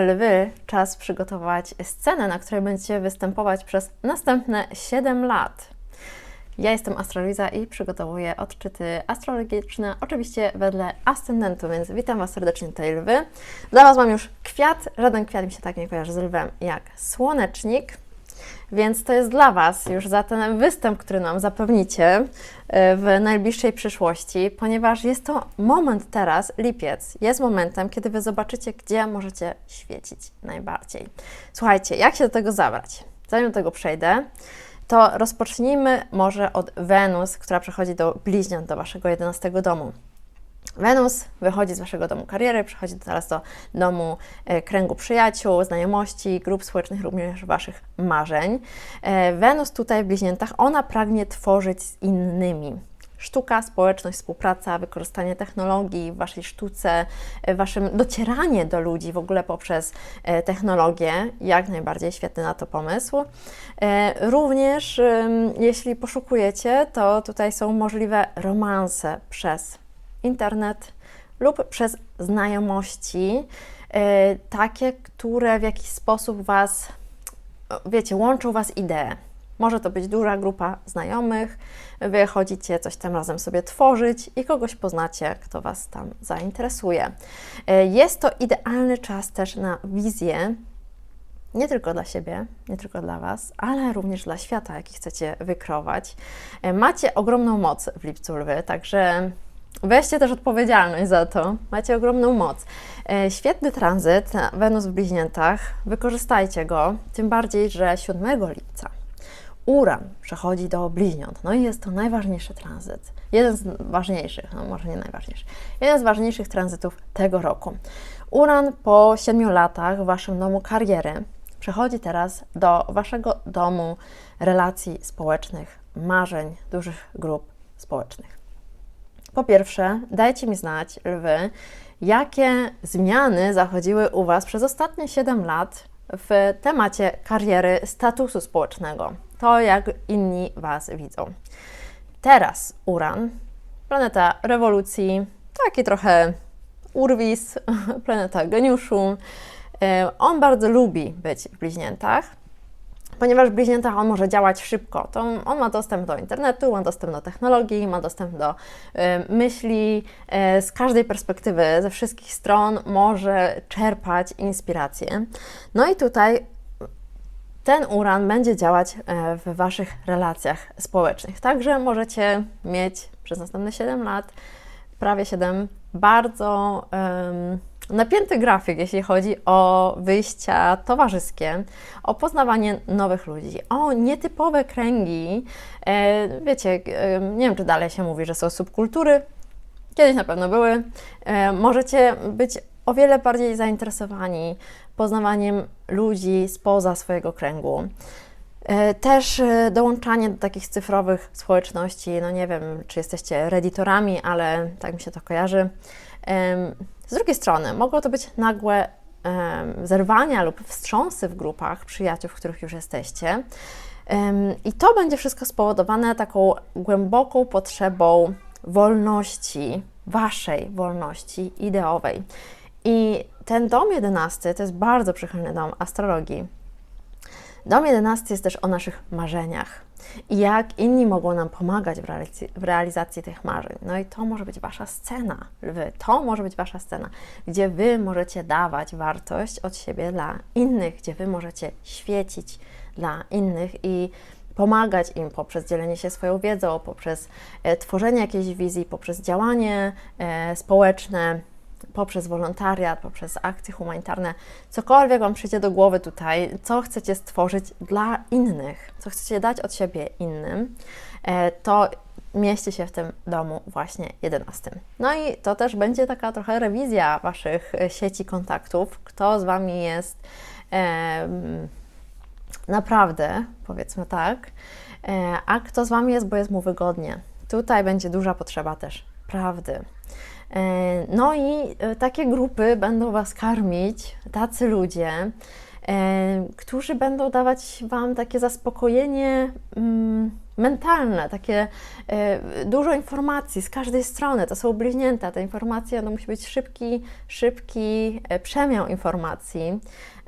Lwy, czas przygotować scenę, na której będziecie występować przez następne 7 lat. Ja jestem Astroliza i przygotowuję odczyty astrologiczne, oczywiście wedle ascendentu, więc witam Was serdecznie tutaj lwy. Dla Was mam już kwiat, żaden kwiat mi się tak nie kojarzy z lwem jak słonecznik, więc to jest dla Was już za ten występ, który nam zapewnicie e, w najbliższej przyszłości, ponieważ jest to moment teraz, lipiec, jest momentem, kiedy Wy zobaczycie, gdzie możecie świecić najbardziej. Słuchajcie, jak się do tego zabrać? Zanim do tego przejdę, to rozpocznijmy może od Wenus, która przechodzi do bliźniąt, do Waszego 11 domu. Wenus wychodzi z Waszego domu kariery, przechodzi teraz do domu e, kręgu przyjaciół, znajomości, grup społecznych, również Waszych marzeń. E, Wenus tutaj w bliźniętach, ona pragnie tworzyć z innymi. Sztuka, społeczność, współpraca, wykorzystanie technologii w Waszej sztuce, e, Waszym docieranie do ludzi w ogóle poprzez technologię, jak najbardziej świetny na to pomysł. Również jeśli poszukujecie, to tutaj są możliwe romanse przez internet lub przez znajomości, e, takie, które w jakiś sposób Was, wiecie, łączą Was idee. Może to być duża grupa znajomych, wy chodzicie coś tam razem sobie tworzyć i kogoś poznacie, kto Was tam zainteresuje. E, Jest to idealny czas też na wizję, nie tylko dla siebie, nie tylko dla Was, ale również dla świata, jaki chcecie wykrować. E, Macie ogromną moc w lipcu lwy, także weźcie też odpowiedzialność za to. Macie ogromną moc. E, Świetny tranzyt, Wenus w bliźniętach, wykorzystajcie go, tym bardziej, że 7 lipca Uran przechodzi do bliźniąt, no i jest to najważniejszy tranzyt. Jeden z ważniejszych, no może nie najważniejszy, jeden z ważniejszych tranzytów tego roku. Uran po 7 latach w Waszym domu kariery przechodzi teraz do Waszego domu relacji społecznych, marzeń, dużych grup społecznych. Po pierwsze, dajcie mi znać, lwy, jakie zmiany zachodziły u Was przez ostatnie 7 lat w temacie kariery, statusu społecznego. To, jak inni Was widzą. Teraz Uran, planeta rewolucji, taki trochę urwis, planeta geniuszu. E, On bardzo lubi być w bliźniętach, ponieważ w bliźniętach on może działać szybko. To on ma dostęp do internetu, ma dostęp do technologii, ma dostęp do e, myśli. e, z każdej perspektywy, ze wszystkich stron może czerpać inspirację. No i tutaj ten uran będzie działać e, w Waszych relacjach społecznych. Także możecie mieć przez następne 7 lat, prawie 7, bardzo em, napięty grafik, jeśli chodzi o wyjścia towarzyskie, o poznawanie nowych ludzi, o nietypowe kręgi. E, wiecie, e, nie wiem, czy dalej się mówi, że są subkultury. Kiedyś na pewno były. E, możecie być o wiele bardziej zainteresowani poznawaniem ludzi spoza swojego kręgu. Też dołączanie do takich cyfrowych społeczności, no nie wiem, czy jesteście redditorami, ale tak mi się to kojarzy. Z drugiej strony, mogą to być nagłe zerwania lub wstrząsy w grupach przyjaciół, w których już jesteście. I to będzie wszystko spowodowane taką głęboką potrzebą wolności, waszej wolności ideowej. I ten dom jedenasty to jest bardzo przychylny dom astrologii. Dom jedenasty jest też o naszych marzeniach i jak inni mogą nam pomagać w realizacji, w realizacji tych marzeń. No i to może być Wasza scena, lwy. To może być Wasza scena, gdzie Wy możecie dawać wartość od siebie dla innych, gdzie Wy możecie świecić dla innych i pomagać im poprzez dzielenie się swoją wiedzą, poprzez e, tworzenie jakiejś wizji, poprzez działanie e, społeczne, poprzez wolontariat, poprzez akcje humanitarne, cokolwiek Wam przyjdzie do głowy tutaj, co chcecie stworzyć dla innych, co chcecie dać od siebie innym, e, to mieści się w tym domu właśnie 11. No i to też będzie taka trochę rewizja Waszych e, sieci kontaktów, kto z Wami jest em, naprawdę, powiedzmy tak, e, a kto z Wami jest, bo jest mu wygodnie. Tutaj będzie duża potrzeba też prawdy. E, No i e, takie grupy będą Was karmić, tacy ludzie, którzy będą dawać Wam takie zaspokojenie mm, mentalne, takie dużo informacji z każdej strony. To są bliźnięta, te informacje no, musi być szybki, szybki przemiał informacji.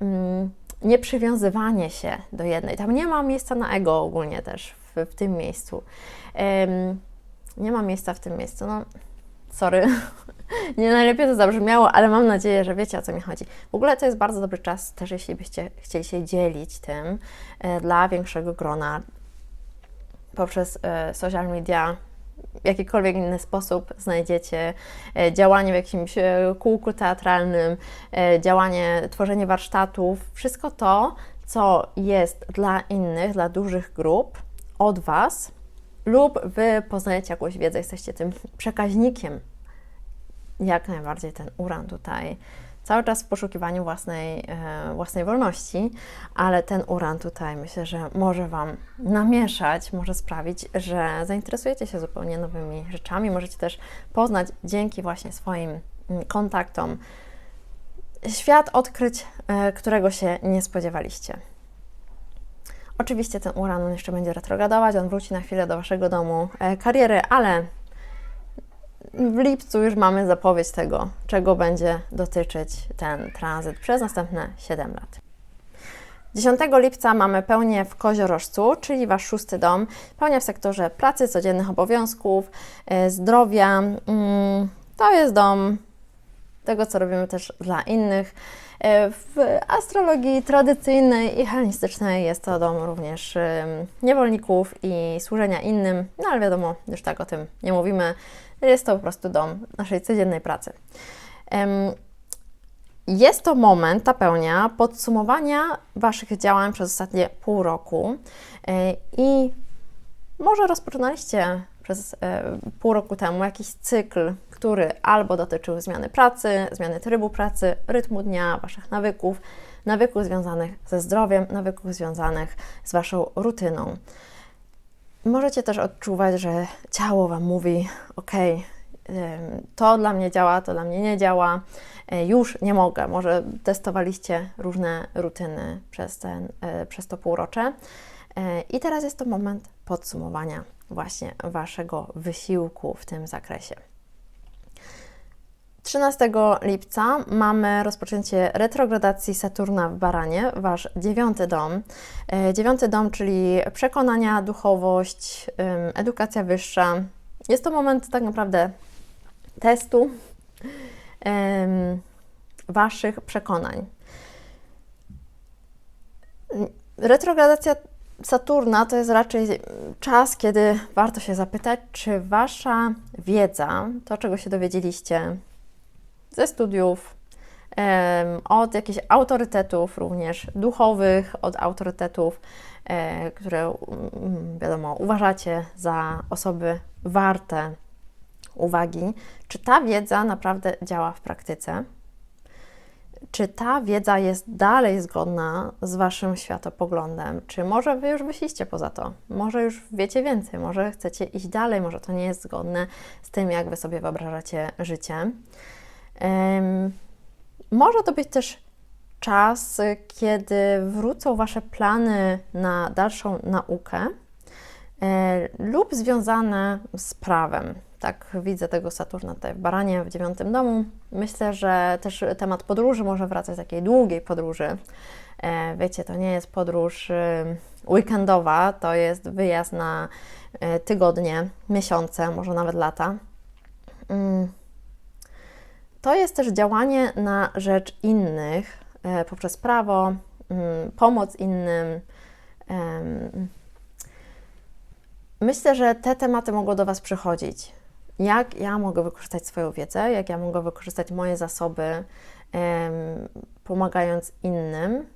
Mm, nieprzywiązywanie się do jednej. Tam nie ma miejsca na ego ogólnie też w, w tym miejscu. Um, nie ma miejsca w tym miejscu. No, sorry, nie najlepiej to zabrzmiało, ale mam nadzieję, że wiecie o co mi chodzi. W ogóle to jest bardzo dobry czas też, jeśli byście chcieli się dzielić tym e, dla większego grona poprzez e, social media, jakikolwiek inny sposób znajdziecie e, działanie w jakimś e, kółku teatralnym, e, działanie, tworzenie warsztatów, wszystko to, co jest dla innych, dla dużych grup od Was, lub Wy poznajecie jakąś wiedzę, jesteście tym przekaźnikiem. Jak najbardziej ten uran tutaj cały czas w poszukiwaniu własnej, e, własnej wolności, ale ten uran tutaj myślę, że może Wam namieszać, może sprawić, że zainteresujecie się zupełnie nowymi rzeczami. Możecie też poznać dzięki właśnie swoim mm, kontaktom świat odkryć, e, którego się nie spodziewaliście. Oczywiście ten uran on jeszcze będzie retrogradować, on wróci na chwilę do Waszego domu e, kariery, ale w lipcu już mamy zapowiedź tego, czego będzie dotyczyć ten tranzyt przez następne 7 lat. 10 lipca mamy pełnię w koziorożcu, czyli Wasz szósty dom. Pełnia w sektorze pracy, codziennych obowiązków, e, zdrowia. Mm, to jest dom tego, co robimy też dla innych. E, w astrologii tradycyjnej i hellenistycznej jest to dom również niewolników i służenia innym, no ale wiadomo, już tak o tym nie mówimy. Jest to po prostu dom naszej codziennej pracy. Jest to moment, ta pełnia, podsumowania Waszych działań przez ostatnie pół roku e, i może rozpoczynaliście przez e, pół roku temu jakiś cykl, który albo dotyczył zmiany pracy, zmiany trybu pracy, rytmu dnia, Waszych nawyków, nawyków związanych ze zdrowiem, nawyków związanych z Waszą rutyną. Możecie też odczuwać, że ciało Wam mówi: OK, to dla mnie działa, to dla mnie nie działa, e, już nie mogę. Może testowaliście różne rutyny przez, ten, e, przez to półrocze. E, I teraz jest to moment podsumowania właśnie Waszego wysiłku w tym zakresie. 13 lipca mamy rozpoczęcie retrogradacji Saturna w Baranie, Wasz dziewiąty dom. E, dziewiąty dom, czyli przekonania, duchowość, edukacja wyższa. Jest to moment tak naprawdę testu Waszych przekonań. Retrogradacja Saturna to jest raczej czas, kiedy warto się zapytać, czy Wasza wiedza, to czego się dowiedzieliście ze studiów, od jakichś autorytetów również duchowych, od autorytetów, e, które mm, wiadomo uważacie za osoby warte uwagi, czy ta wiedza naprawdę działa w praktyce? czy ta wiedza jest dalej zgodna z Waszym światopoglądem? Czy może Wy już wyszliście poza to? Może już wiecie więcej, może chcecie iść dalej, może to nie jest zgodne z tym, jak Wy sobie wyobrażacie życie. Może to być też czas, kiedy wrócą Wasze plany na dalszą naukę e, lub związane z prawem tak widzę tego Saturna tutaj w Baranie, w dziewiątym domu. Myślę, że też temat podróży może wracać, takiej długiej podróży. E, wiecie, to nie jest podróż y, weekendowa, to jest wyjazd na e, tygodnie, miesiące, może nawet lata. To jest też działanie na rzecz innych e, poprzez prawo, mm, pomoc innym. Myślę, że te tematy mogą do Was przychodzić jak ja mogę wykorzystać swoją wiedzę, jak ja mogę wykorzystać moje zasoby, pomagając innym.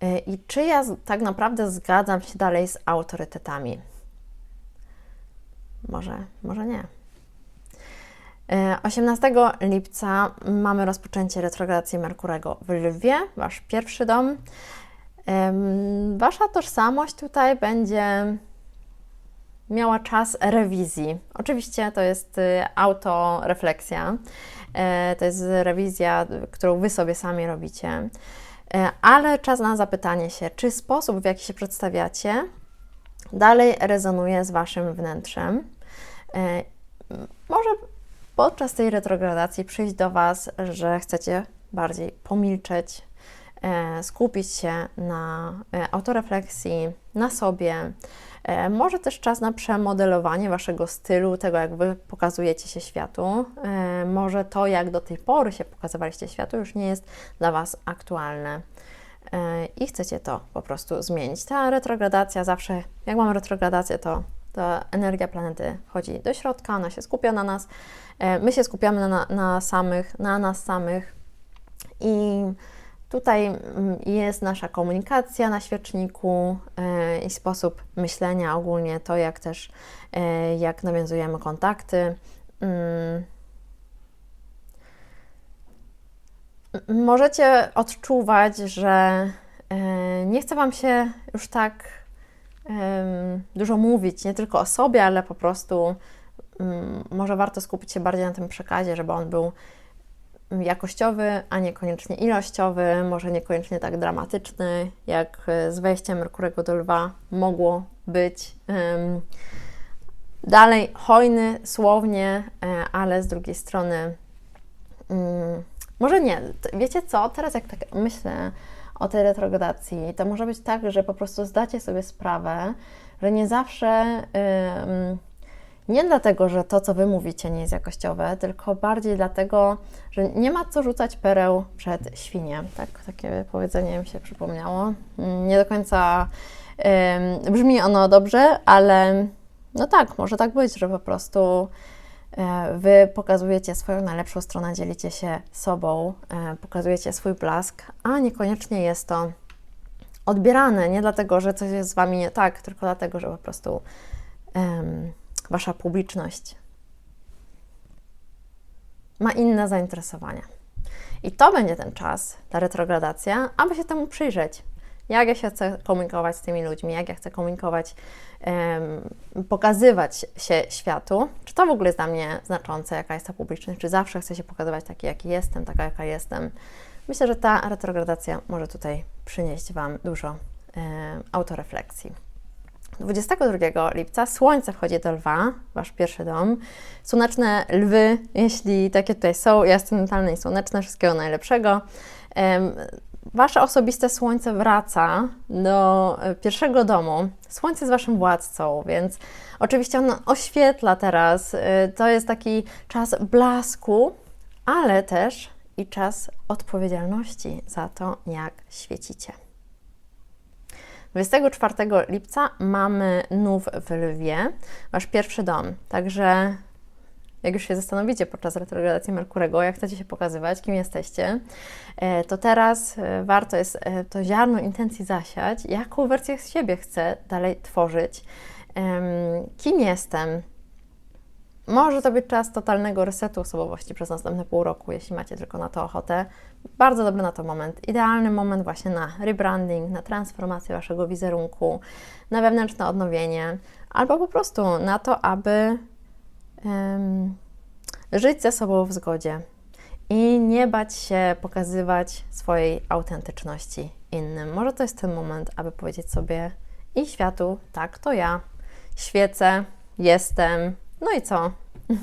E, I czy ja tak naprawdę zgadzam się dalej z autorytetami? Może, może nie. 18 e, lipca mamy rozpoczęcie retrogradacji Merkurego w Lwie, wasz pierwszy dom. Wasza tożsamość tutaj będzie miała czas rewizji. Oczywiście to jest y, autorefleksja, e, to jest rewizja, którą Wy sobie sami robicie, e, ale czas na zapytanie się, czy sposób, w jaki się przedstawiacie, dalej rezonuje z Waszym wnętrzem. Może podczas tej retrogradacji przyjść do Was, że chcecie bardziej pomilczeć, e, skupić się na e, autorefleksji, na sobie. Może też czas na przemodelowanie Waszego stylu, tego jak Wy pokazujecie się światu. Może to, jak do tej pory się pokazywaliście światu, już nie jest dla Was aktualne i chcecie to po prostu zmienić. Ta retrogradacja zawsze, jak mam retrogradację, to ta energia planety wchodzi do środka, ona się skupia na nas, e, my się skupiamy na, na samych, na nas samych i tutaj mm, jest nasza komunikacja na świeczniku e, i sposób myślenia ogólnie, to jak też, e, jak nawiązujemy kontakty. Mm. Możecie odczuwać, że nie chce Wam się już tak dużo mówić, nie tylko o sobie, ale po prostu um, może warto skupić się bardziej na tym przekazie, żeby on był jakościowy, a niekoniecznie ilościowy, może niekoniecznie tak dramatyczny, jak z wejściem Merkurego do Lwa mogło być. Dalej hojny słownie, e, ale z drugiej strony um, może nie. Wiecie co? Teraz jak tak myślę o tej retrogradacji, to może być tak, że po prostu zdacie sobie sprawę, że nie zawsze. Nie dlatego, że to, co wy mówicie, nie jest jakościowe, tylko bardziej dlatego, że nie ma co rzucać pereł przed świnie. Tak, takie powiedzenie mi się przypomniało. Nie do końca brzmi ono dobrze, ale no tak, może tak być, że po prostu wy pokazujecie swoją najlepszą stronę, dzielicie się sobą, e, pokazujecie swój blask, a niekoniecznie jest to odbierane nie dlatego, że coś jest z wami nie tak, tylko dlatego, że po prostu um, wasza publiczność ma inne zainteresowania. I to będzie ten czas, ta retrogradacja, aby się temu przyjrzeć jak ja się chcę komunikować z tymi ludźmi, jak ja chcę komunikować, um, pokazywać się światu, czy to w ogóle jest dla mnie znaczące, jaka jest ta publiczność, czy zawsze chcę się pokazywać taki, jaki jestem, taka, jaka jestem. Myślę, że ta retrogradacja może tutaj przynieść Wam dużo um, autorefleksji. 22 lipca Słońce wchodzi do Lwa, Wasz pierwszy dom. Słoneczne lwy, jeśli takie tutaj są, ja jestem i słoneczne, wszystkiego najlepszego. Wasze osobiste słońce wraca do e, pierwszego domu. Słońce jest waszym władcą, więc oczywiście ono oświetla teraz. E, to jest taki czas blasku, ale też i czas odpowiedzialności za to, jak świecicie. 24 lipca mamy nów w Lwie, wasz pierwszy dom. Także jak już się zastanowicie podczas retrogradacji Merkurego, jak chcecie się pokazywać, kim jesteście, e, to teraz e, warto jest e, to ziarno intencji zasiać, jaką wersję z siebie chcę dalej tworzyć, kim jestem. Może to być czas totalnego resetu osobowości przez następne pół roku, jeśli macie tylko na to ochotę. Bardzo dobry na to moment. Idealny moment właśnie na rebranding, na transformację waszego wizerunku, na wewnętrzne odnowienie, albo po prostu na to, aby żyć ze sobą w zgodzie i nie bać się pokazywać swojej autentyczności innym. Może to jest ten moment, aby powiedzieć sobie i światu, tak, to ja, świecę, jestem, no i co?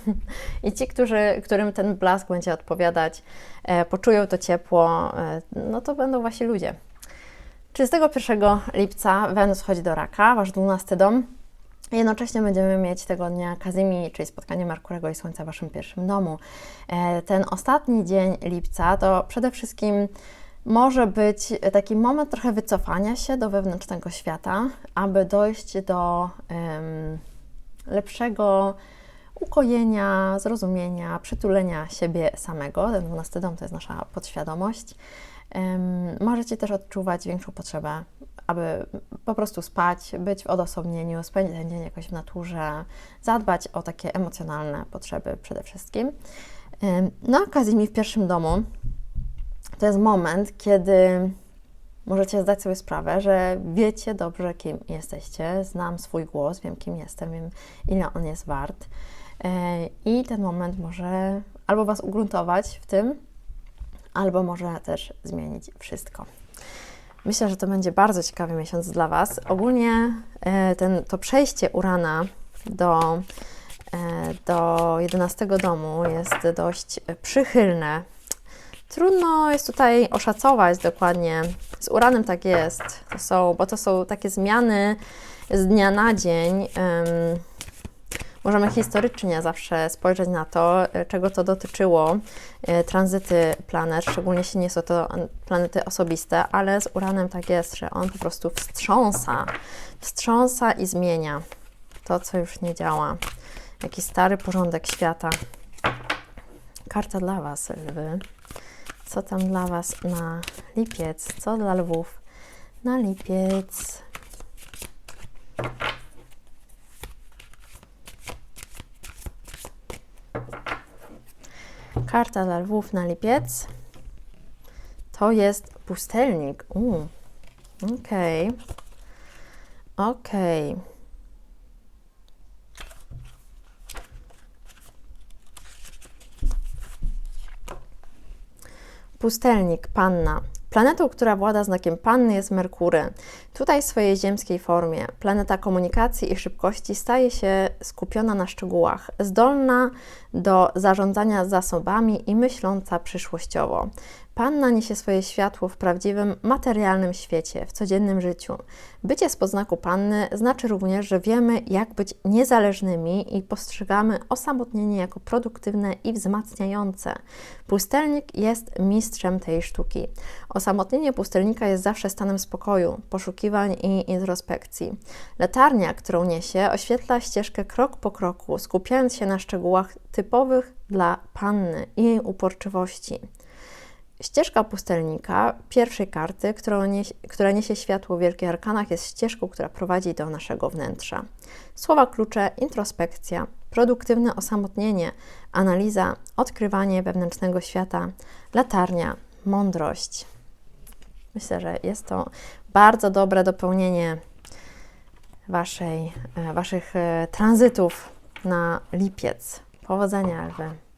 I ci, którzy, którym ten blask będzie odpowiadać, e, poczują to ciepło, e, no to będą wasi ludzie. 31 lipca Wenus chodzi do raka, wasz 12 dom. Jednocześnie będziemy mieć tego dnia Kazimi, czyli spotkanie Merkurego i Słońca w Waszym pierwszym domu. E, ten ostatni dzień lipca to przede wszystkim może być taki moment trochę wycofania się do wewnętrznego świata, aby dojść do um, lepszego ukojenia, zrozumienia, przytulenia siebie samego. Ten 12 dom to jest nasza podświadomość. Um, możecie też odczuwać większą potrzebę aby po prostu spać, być w odosobnieniu, spędzić ten dzień jakoś w naturze, zadbać o takie emocjonalne potrzeby przede wszystkim. No, okazji mi w pierwszym domu to jest moment, kiedy możecie zdać sobie sprawę, że wiecie dobrze, kim jesteście. Znam swój głos, wiem, kim jestem, wiem, ile on jest wart. I ten moment może albo Was ugruntować w tym, albo może też zmienić wszystko. Myślę, że to będzie bardzo ciekawy miesiąc dla Was. Ogólnie e, ten, to przejście Urana do, e, do 11 domu jest dość przychylne. Trudno jest tutaj oszacować dokładnie. Z Uranem tak jest, to są, bo to są takie zmiany z dnia na dzień. Ym, Możemy historycznie zawsze spojrzeć na to, e, czego to dotyczyło, e, tranzyty planet, szczególnie jeśli nie są to planety osobiste, ale z Uranem tak jest, że on po prostu wstrząsa, wstrząsa i zmienia to, co już nie działa. Jakiś stary porządek świata. Karta dla Was, lwy. Co tam dla Was na lipiec? Co dla lwów na lipiec? Karta dla lwów na lipiec to jest pustelnik. Okej. Okej. Pustelnik, panna. Planetą, która włada znakiem panny jest Merkury. Tutaj w swojej ziemskiej formie planeta komunikacji i szybkości staje się skupiona na szczegółach, zdolna do zarządzania zasobami i myśląca przyszłościowo. Panna niesie swoje światło w prawdziwym, materialnym świecie, w codziennym życiu. Bycie z poznaku panny znaczy również, że wiemy, jak być niezależnymi i postrzegamy osamotnienie jako produktywne i wzmacniające. Pustelnik jest mistrzem tej sztuki. Osamotnienie pustelnika jest zawsze stanem spokoju, poszukiwań i introspekcji. Latarnia, którą niesie, oświetla ścieżkę krok po kroku, skupiając się na szczegółach typowych dla panny i jej uporczywości. Ścieżka pustelnika pierwszej karty, niesie, która niesie światło w Wielkich Arkanach, jest ścieżką, która prowadzi do naszego wnętrza. Słowa klucze introspekcja, produktywne osamotnienie, analiza, odkrywanie wewnętrznego świata, latarnia, mądrość. Myślę, że jest to bardzo dobre dopełnienie waszej, e, Waszych e, tranzytów na lipiec. Powodzenia, Elwy.